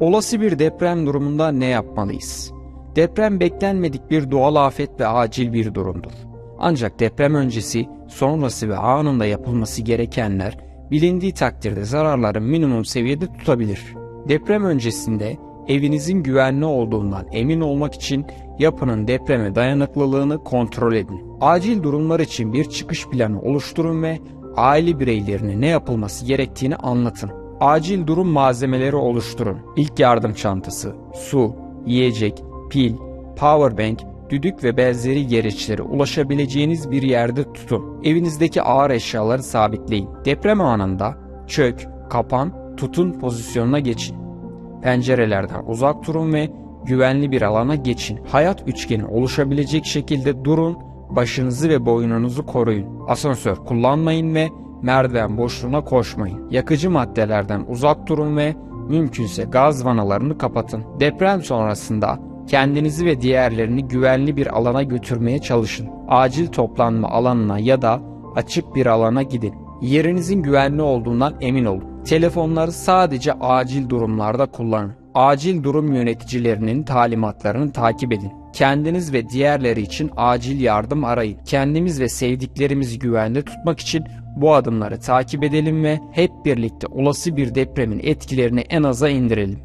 Olası bir deprem durumunda ne yapmalıyız? Deprem beklenmedik bir doğal afet ve acil bir durumdur. Ancak deprem öncesi, sonrası ve anında yapılması gerekenler bilindiği takdirde zararları minimum seviyede tutabilir. Deprem öncesinde evinizin güvenli olduğundan emin olmak için yapının depreme dayanıklılığını kontrol edin. Acil durumlar için bir çıkış planı oluşturun ve aile bireylerine ne yapılması gerektiğini anlatın. Acil durum malzemeleri oluşturun. İlk yardım çantası, su, yiyecek, pil, powerbank, düdük ve benzeri gereçleri ulaşabileceğiniz bir yerde tutun. Evinizdeki ağır eşyaları sabitleyin. Deprem anında çök, kapan, tutun pozisyonuna geçin. Pencerelerden uzak durun ve güvenli bir alana geçin. Hayat üçgeni oluşabilecek şekilde durun, başınızı ve boynunuzu koruyun. Asansör kullanmayın ve merdiven boşluğuna koşmayın. Yakıcı maddelerden uzak durun ve mümkünse gaz vanalarını kapatın. Deprem sonrasında kendinizi ve diğerlerini güvenli bir alana götürmeye çalışın. Acil toplanma alanına ya da açık bir alana gidin. Yerinizin güvenli olduğundan emin olun. Telefonları sadece acil durumlarda kullanın. Acil durum yöneticilerinin talimatlarını takip edin. Kendiniz ve diğerleri için acil yardım arayın. Kendimiz ve sevdiklerimizi güvende tutmak için bu adımları takip edelim ve hep birlikte olası bir depremin etkilerini en aza indirelim.